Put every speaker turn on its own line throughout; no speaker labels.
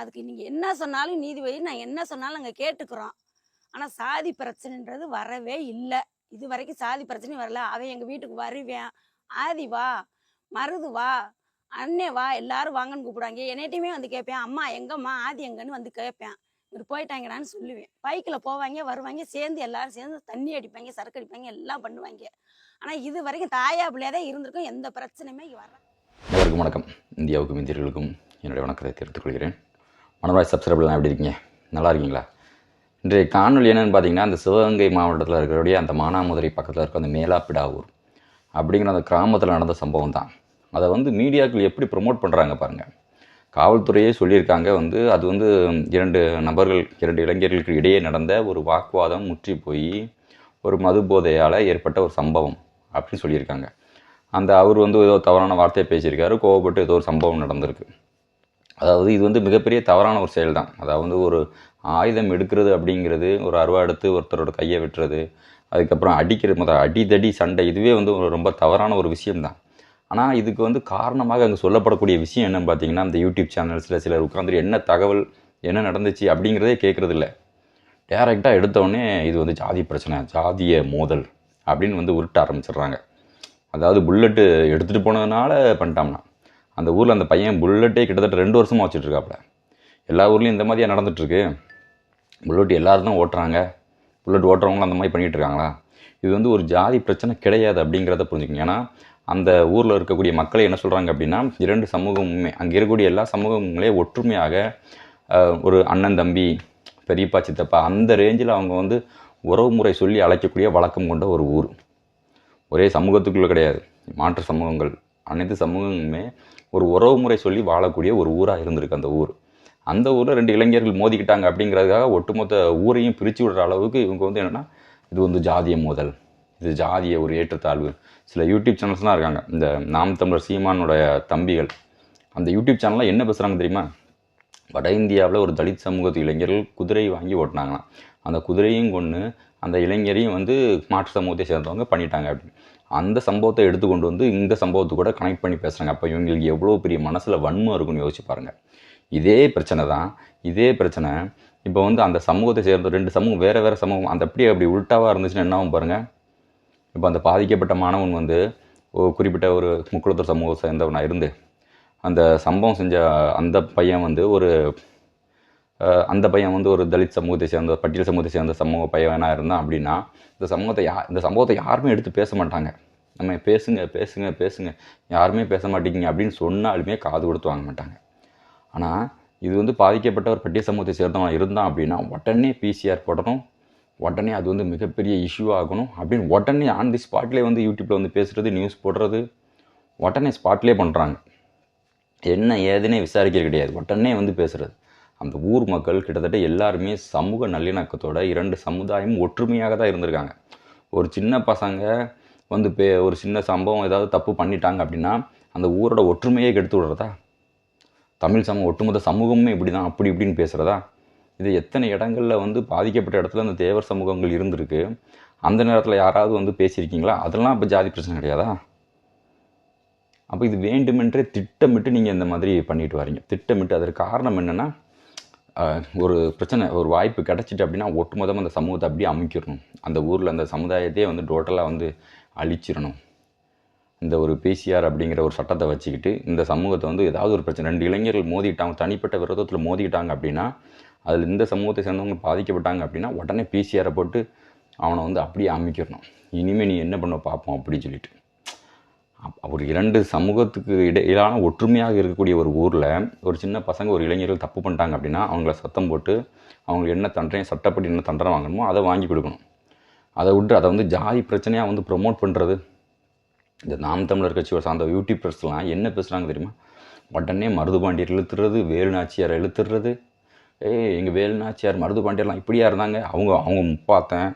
அதுக்கு நீங்கள் என்ன சொன்னாலும் நீதிபதி நான் என்ன சொன்னாலும் நாங்கள் கேட்டுக்கிறோம் ஆனால் சாதி பிரச்சனைன்றது வரவே இல்லை இது வரைக்கும் சாதி பிரச்சனையும் வரல அவன் எங்கள் வீட்டுக்கு வருவேன் ஆதி வா மருது வா அண்ணே வா எல்லாரும் வாங்கன்னு கூப்பிடுவாங்க என்னைட்டையுமே வந்து கேட்பேன் அம்மா எங்கம்மா ஆதி எங்கன்னு வந்து கேட்பேன் இவர் போயிட்டாங்கடான்னு சொல்லுவேன் பைக்கில் போவாங்க வருவாங்க சேர்ந்து எல்லாரும் சேர்ந்து தண்ணி அடிப்பாங்க சரக்கு அடிப்பாங்க எல்லாம் பண்ணுவாங்க ஆனால் இது வரைக்கும் தாயா பிள்ளையாக தான் இருந்திருக்கும் எந்த பிரச்சனையுமே வர
வணக்கம் இந்தியாவுக்கும் இந்தியர்களுக்கும் என்னுடைய வணக்கத்தை தெரிவித்துக் கொள்கிறேன் மனவாய் சப்ஸ்கிரைபர்லாம் எப்படி இருக்கீங்க நல்லா இருக்கீங்களா இன்றைய காணொலி என்னென்னு பார்த்தீங்கன்னா அந்த சிவகங்கை மாவட்டத்தில் இருக்கிறபடியே அந்த மானாமதுரை பக்கத்தில் இருக்க அந்த மேலாப்பிடாவூர் அப்படிங்கிற அந்த கிராமத்தில் நடந்த சம்பவம் தான் அதை வந்து மீடியாக்கள் எப்படி ப்ரொமோட் பண்ணுறாங்க பாருங்கள் காவல்துறையே சொல்லியிருக்காங்க வந்து அது வந்து இரண்டு நபர்கள் இரண்டு இளைஞர்களுக்கு இடையே நடந்த ஒரு வாக்குவாதம் முற்றி போய் ஒரு மது போதையால் ஏற்பட்ட ஒரு சம்பவம் அப்படின்னு சொல்லியிருக்காங்க அந்த அவர் வந்து ஏதோ தவறான வார்த்தையை பேசியிருக்காரு கோவப்பட்டு ஏதோ ஒரு சம்பவம் நடந்திருக்கு அதாவது இது வந்து மிகப்பெரிய தவறான ஒரு செயல் தான் அதாவது ஒரு ஆயுதம் எடுக்கிறது அப்படிங்கிறது ஒரு அருவா எடுத்து ஒருத்தரோட கையை வெட்டுறது அதுக்கப்புறம் அடிக்கிறது முதல் அடிதடி சண்டை இதுவே வந்து ஒரு ரொம்ப தவறான ஒரு விஷயம்தான் ஆனால் இதுக்கு வந்து காரணமாக அங்கே சொல்லப்படக்கூடிய விஷயம் என்னன்னு பார்த்தீங்கன்னா இந்த யூடியூப் சேனல்ஸில் சிலர் உட்காந்து என்ன தகவல் என்ன நடந்துச்சு அப்படிங்கிறதே கேட்குறது இல்லை டேரெக்டாக எடுத்தோடனே இது வந்து ஜாதி பிரச்சனை ஜாதிய மோதல் அப்படின்னு வந்து உருட்ட ஆரம்பிச்சிடுறாங்க அதாவது புல்லட்டு எடுத்துகிட்டு போனதுனால பண்ணிட்டோம்னா அந்த ஊரில் அந்த பையன் புல்லட்டே கிட்டத்தட்ட ரெண்டு வருஷமாக வச்சுட்ருக்காப்புல எல்லா ஊர்லேயும் இந்த மாதிரியாக நடந்துகிட்ருக்கு புல்லட் எல்லோரும் தான் ஓட்டுறாங்க புல்லட் ஓட்டுறவங்களும் அந்த மாதிரி பண்ணிகிட்டு இருக்காங்களா இது வந்து ஒரு ஜாதி பிரச்சனை கிடையாது அப்படிங்கிறத புரிஞ்சுக்கோங்க ஏன்னா அந்த ஊரில் இருக்கக்கூடிய மக்களை என்ன சொல்கிறாங்க அப்படின்னா இரண்டு சமூகமுமே அங்கே இருக்கக்கூடிய எல்லா சமூகங்களே ஒற்றுமையாக ஒரு அண்ணன் தம்பி பெரியப்பா சித்தப்பா அந்த ரேஞ்சில் அவங்க வந்து உறவு முறை சொல்லி அழைக்கக்கூடிய வழக்கம் கொண்ட ஒரு ஊர் ஒரே சமூகத்துக்குள்ளே கிடையாது மாற்று சமூகங்கள் அனைத்து சமூகங்களுமே ஒரு உறவு முறை சொல்லி வாழக்கூடிய ஒரு ஊராக இருந்திருக்கு அந்த ஊர் அந்த ஊரில் ரெண்டு இளைஞர்கள் மோதிக்கிட்டாங்க அப்படிங்கிறதுக்காக ஒட்டுமொத்த ஊரையும் பிரித்து விடுற அளவுக்கு இவங்க வந்து என்னென்னா இது வந்து ஜாதிய மோதல் இது ஜாதிய ஒரு ஏற்றத்தாழ்வு சில யூடியூப் சேனல்ஸ்லாம் இருக்காங்க இந்த நாம் தமிழர் சீமானுடைய தம்பிகள் அந்த யூடியூப் சேனலில் என்ன பேசுகிறாங்க தெரியுமா வட இந்தியாவில் ஒரு தலித் சமூகத்து இளைஞர்கள் குதிரை வாங்கி ஓட்டினாங்களாம் அந்த குதிரையும் கொண்டு அந்த இளைஞரையும் வந்து மாற்று சமூகத்தை சேர்ந்தவங்க பண்ணிட்டாங்க அப்படின்னு அந்த சம்பவத்தை எடுத்து கொண்டு வந்து இந்த சம்பவத்தை கூட கனெக்ட் பண்ணி பேசுகிறாங்க அப்போ இவங்களுக்கு எவ்வளோ பெரிய மனசில் வன்மை இருக்குன்னு யோசிச்சு பாருங்கள் இதே பிரச்சனை தான் இதே பிரச்சனை இப்போ வந்து அந்த சமூகத்தை சேர்ந்த ரெண்டு சமூகம் வேறு வேறு சமூகம் அந்த அப்படியே அப்படி உள்ட்டாவாக இருந்துச்சுன்னா என்ன ஆகும் பாருங்கள் இப்போ அந்த பாதிக்கப்பட்ட மாணவன் வந்து குறிப்பிட்ட ஒரு முக்குளத்தூர் சமூகம் சேர்ந்தவனாக இருந்து அந்த சம்பவம் செஞ்ச அந்த பையன் வந்து ஒரு அந்த பையன் வந்து ஒரு தலித் சமூகத்தை சேர்ந்த பட்டியல் சமூகத்தை சேர்ந்த சமூக பையனாக இருந்தால் அப்படின்னா இந்த சமூகத்தை யா இந்த சமூகத்தை யாருமே எடுத்து பேச மாட்டாங்க நம்ம பேசுங்க பேசுங்க பேசுங்க யாருமே பேச மாட்டேங்கிங்க அப்படின்னு சொன்னாலுமே காது கொடுத்து வாங்க மாட்டாங்க ஆனால் இது வந்து பாதிக்கப்பட்ட ஒரு பட்டியல் சமூகத்தை சேர்ந்தவன் இருந்தான் அப்படின்னா உடனே பிசிஆர் போடணும் உடனே அது வந்து மிகப்பெரிய இஷ்யூ ஆகணும் அப்படின்னு உடனே ஆன் தி ஸ்பாட்லேயே வந்து யூடியூப்பில் வந்து பேசுகிறது நியூஸ் போடுறது உடனே ஸ்பாட்லேயே பண்ணுறாங்க என்ன ஏதுன்னே விசாரிக்கிறது கிடையாது உடனே வந்து பேசுகிறது அந்த ஊர் மக்கள் கிட்டத்தட்ட எல்லாருமே சமூக நல்லிணக்கத்தோட இரண்டு சமுதாயம் ஒற்றுமையாக தான் இருந்திருக்காங்க ஒரு சின்ன பசங்க வந்து பே ஒரு சின்ன சம்பவம் ஏதாவது தப்பு பண்ணிட்டாங்க அப்படின்னா அந்த ஊரோட ஒற்றுமையே கெடுத்து விடுறதா தமிழ் சமூக ஒட்டுமொத்த சமூகமுமே இப்படி தான் அப்படி இப்படின்னு பேசுகிறதா இது எத்தனை இடங்களில் வந்து பாதிக்கப்பட்ட இடத்துல அந்த தேவர் சமூகங்கள் இருந்திருக்கு அந்த நேரத்தில் யாராவது வந்து பேசியிருக்கீங்களா அதெல்லாம் இப்போ ஜாதி பிரச்சனை கிடையாதா அப்போ இது வேண்டுமென்றே திட்டமிட்டு நீங்கள் இந்த மாதிரி பண்ணிட்டு வரீங்க திட்டமிட்டு அதற்கு காரணம் என்னென்னா ஒரு பிரச்சனை ஒரு வாய்ப்பு கிடச்சிட்டு அப்படின்னா ஒட்டுமொத்தமாக அந்த சமூகத்தை அப்படியே அமைக்கிறணும் அந்த ஊரில் அந்த சமுதாயத்தையே வந்து டோட்டலாக வந்து அழிச்சிடணும் இந்த ஒரு பிசிஆர் அப்படிங்கிற ஒரு சட்டத்தை வச்சுக்கிட்டு இந்த சமூகத்தை வந்து ஏதாவது ஒரு பிரச்சனை ரெண்டு இளைஞர்கள் மோதிட்டாங்க தனிப்பட்ட விரோதத்தில் மோதிட்டாங்க அப்படின்னா அதில் இந்த சமூகத்தை சேர்ந்தவங்க பாதிக்கப்பட்டாங்க அப்படின்னா உடனே பிசிஆரை போட்டு அவனை வந்து அப்படியே அமைக்கிறணும் இனிமேல் நீ என்ன பண்ண பார்ப்போம் அப்படின்னு சொல்லிட்டு ஒரு இரண்டு சமூகத்துக்கு இடையிலான ஒற்றுமையாக இருக்கக்கூடிய ஒரு ஊரில் ஒரு சின்ன பசங்க ஒரு இளைஞர்கள் தப்பு பண்ணிட்டாங்க அப்படின்னா அவங்கள சத்தம் போட்டு அவங்க என்ன தண்டனை சட்டப்படி என்ன தண்டனை வாங்கணுமோ அதை வாங்கி கொடுக்கணும் அதை விட்டு அதை வந்து ஜாதி பிரச்சனையாக வந்து ப்ரொமோட் பண்ணுறது இந்த நாம் தமிழர் கட்சியோட சார்ந்த பிரஸ்லாம் என்ன பேசுகிறாங்க தெரியுமா உடனே மருதுபாண்டியர் இழுத்துறது வேலுநாச்சியார் இழுத்துறது ஏய் எங்கள் வேலுநாச்சியார் மருதுபாண்டியர்லாம் இப்படியா இருந்தாங்க அவங்க அவங்க முப்பாத்தன்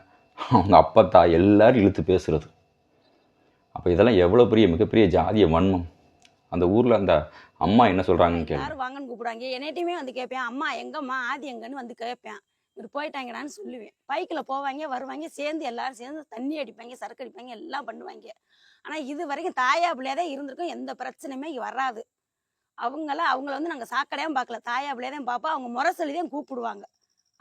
அவங்க அப்பத்தா எல்லோரும் இழுத்து பேசுகிறது அப்போ இதெல்லாம் எவ்வளோ பெரிய மிகப்பெரிய ஜாதிய வன்மம் அந்த ஊரில் அந்த அம்மா என்ன சொல்கிறாங்கன்னு கேள்வி
யாரும் வாங்கன்னு கூப்பிடுவாங்க என்னைட்டையுமே வந்து கேட்பேன் அம்மா எங்கம்மா ஆதி எங்கன்னு வந்து கேட்பேன் இவர் போயிட்டாங்கடான்னு சொல்லுவேன் பைக்கில் போவாங்க வருவாங்க சேர்ந்து எல்லாரும் சேர்ந்து தண்ணி அடிப்பாங்க சரக்கு அடிப்பாங்க எல்லாம் பண்ணுவாங்க ஆனால் இது வரைக்கும் தாயா பிள்ளையாக தான் இருந்திருக்கும் எந்த பிரச்சனையுமே வராது அவங்கள அவங்கள வந்து நாங்கள் சாக்கடையாக பார்க்கல தாயா பிள்ளையாக தான் பார்ப்போம் அவங்க முறை தான் கூப்பிடுவாங்க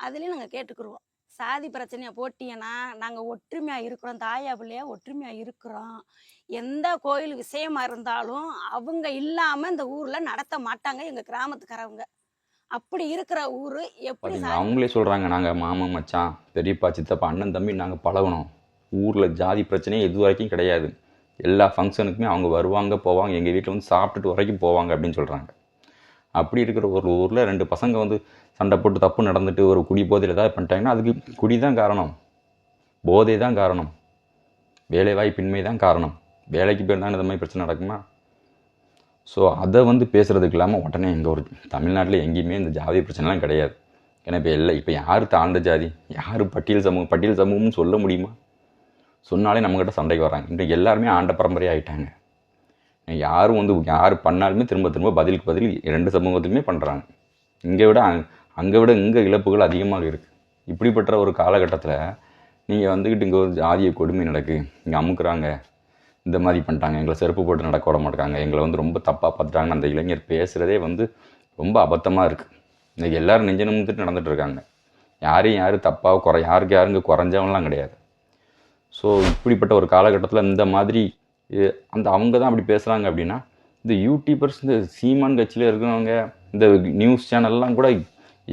அதுலேயும் நாங்கள் கேட்டுக்கிடுவோம் சாதி பிரச்சனையை போட்டீங்கன்னா நாங்கள் ஒற்றுமையாக இருக்கிறோம் தாயா பிள்ளையா ஒற்றுமையாக இருக்கிறோம் எந்த கோயில் விஷயமா இருந்தாலும் அவங்க இல்லாமல் இந்த ஊரில் நடத்த மாட்டாங்க எங்கள் கிராமத்துக்காரவங்க அப்படி இருக்கிற ஊர் எப்படி
அவங்களே சொல்கிறாங்க நாங்கள் மாமா மச்சான் பெரியப்பா சித்தப்பா அண்ணன் தம்பி நாங்கள் பழகணும் ஊரில் ஜாதி பிரச்சனையே இது வரைக்கும் கிடையாது எல்லா ஃபங்க்ஷனுக்குமே அவங்க வருவாங்க போவாங்க எங்கள் வீட்டில் வந்து சாப்பிட்டுட்டு வரைக்கும் போவாங்க அப்படின்னு சொல்கிறாங்க அப்படி இருக்கிற ஒரு ஊரில் ரெண்டு பசங்க வந்து சண்டை போட்டு தப்பு நடந்துட்டு ஒரு குடி போதையில் ஏதாவது பண்ணிட்டாங்கன்னா அதுக்கு குடி தான் காரணம் போதை தான் காரணம் வேலைவாய்ப்பின்மை தான் காரணம் வேலைக்கு போயிருந்தாலும் இந்த மாதிரி பிரச்சனை நடக்குமா ஸோ அதை வந்து பேசுகிறதுக்கு இல்லாமல் உடனே எங்கள் ஒரு தமிழ்நாட்டில் எங்கேயுமே இந்த ஜாதி பிரச்சனைலாம் கிடையாது ஏன்னா இப்போ இல்லை இப்போ யார் தாழ்ந்த ஜாதி யார் பட்டியல் சமூகம் பட்டியல் சமூகம்னு சொல்ல முடியுமா சொன்னாலே நம்மக்கிட்ட சண்டைக்கு வராங்க இன்றைக்கு எல்லாருமே ஆண்ட பரம்பரையாக ஆகிட்டாங்க யாரும் வந்து யார் பண்ணாலுமே திரும்ப திரும்ப பதிலுக்கு பதில் ரெண்டு சமூகத்துலையுமே பண்ணுறாங்க இங்கே விட அங் அங்கே விட இங்கே இழப்புகள் அதிகமாக இருக்குது இப்படிப்பட்ட ஒரு காலகட்டத்தில் நீங்கள் வந்துக்கிட்டு இங்கே ஒரு ஜாதிய கொடுமை நடக்கு இங்கே அமுக்குறாங்க இந்த மாதிரி பண்ணிட்டாங்க எங்களை செருப்பு போட்டு நடக்க விட மாட்டாங்க எங்களை வந்து ரொம்ப தப்பாக பார்த்துட்டாங்கன்னு அந்த இளைஞர் பேசுகிறதே வந்து ரொம்ப அபத்தமாக இருக்குது இன்றைக்கி எல்லோரும் நெஞ்சு நிமிந்துட்டு இருக்காங்க யாரையும் யாரும் தப்பாக குறை யாருக்கு யாருங்க குறைஞ்சவங்களாம் கிடையாது ஸோ இப்படிப்பட்ட ஒரு காலகட்டத்தில் இந்த மாதிரி அந்த அவங்க தான் அப்படி பேசுகிறாங்க அப்படின்னா இந்த யூடியூபர்ஸ் இந்த சீமான் கட்சியில் இருக்கிறவங்க இந்த நியூஸ் சேனல்லாம் கூட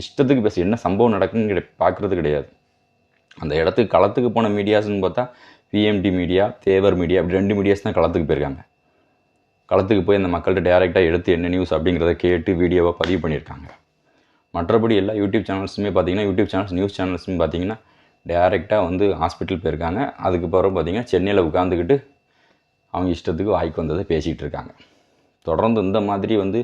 இஷ்டத்துக்கு பேச என்ன சம்பவம் நடக்குன்னு கிடை பார்க்குறது கிடையாது அந்த இடத்துக்கு களத்துக்கு போன மீடியாஸ்ன்னு பார்த்தா பிஎம்டி மீடியா தேவர் மீடியா அப்படி ரெண்டு மீடியாஸ் தான் களத்துக்கு போயிருக்காங்க களத்துக்கு போய் அந்த மக்கள்கிட்ட டைரெக்டாக எடுத்து என்ன நியூஸ் அப்படிங்கிறத கேட்டு வீடியோவாக பதிவு பண்ணியிருக்காங்க மற்றபடி எல்லா யூடியூப் சேனல்ஸுமே பார்த்தீங்கன்னா யூடியூப் சேனல்ஸ் நியூஸ் சேனல்ஸுமே பார்த்தீங்கன்னா டேரெக்டாக வந்து ஹாஸ்பிட்டல் போயிருக்காங்க அதுக்கப்புறம் பார்த்தீங்கன்னா சென்னையில் உட்காந்துக்கிட்டு அவங்க இஷ்டத்துக்கு வாய்க்கு வந்ததை பேசிக்கிட்டு இருக்காங்க தொடர்ந்து இந்த மாதிரி வந்து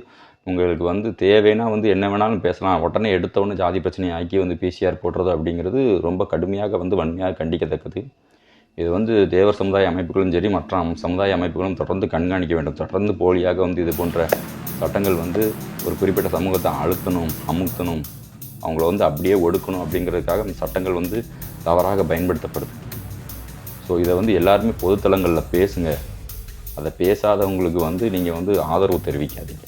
உங்களுக்கு வந்து தேவைன்னா வந்து என்ன வேணாலும் பேசலாம் உடனே எடுத்தவொன்னே ஜாதி பிரச்சனையை ஆக்கி வந்து பிசிஆர் போடுறது அப்படிங்கிறது ரொம்ப கடுமையாக வந்து வன்மையாக கண்டிக்கத்தக்கது இது வந்து தேவர் சமுதாய அமைப்புகளும் சரி மற்ற சமுதாய அமைப்புகளும் தொடர்ந்து கண்காணிக்க வேண்டும் தொடர்ந்து போலியாக வந்து இது போன்ற சட்டங்கள் வந்து ஒரு குறிப்பிட்ட சமூகத்தை அழுத்தணும் அமுத்தணும் அவங்கள வந்து அப்படியே ஒடுக்கணும் அப்படிங்கிறதுக்காக இந்த சட்டங்கள் வந்து தவறாக பயன்படுத்தப்படுது ஸோ இதை வந்து எல்லாருமே பொதுத்தளங்களில் பேசுங்கள் அதை பேசாதவங்களுக்கு வந்து நீங்கள் வந்து ஆதரவு தெரிவிக்காதீங்க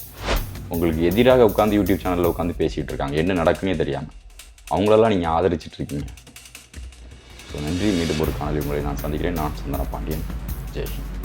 உங்களுக்கு எதிராக உட்காந்து யூடியூப் சேனலில் உட்காந்து பேசிகிட்டு இருக்காங்க என்ன நடக்குன்னே தெரியாமல் அவங்களெல்லாம் நீங்கள் ஆதரிச்சிட்ருக்கீங்க ஸோ நன்றி மீண்டும் ஒரு காணொலி உங்களை நான் சந்திக்கிறேன் நான் சந்தன பாண்டியன் ஜெய்ஹிந்த்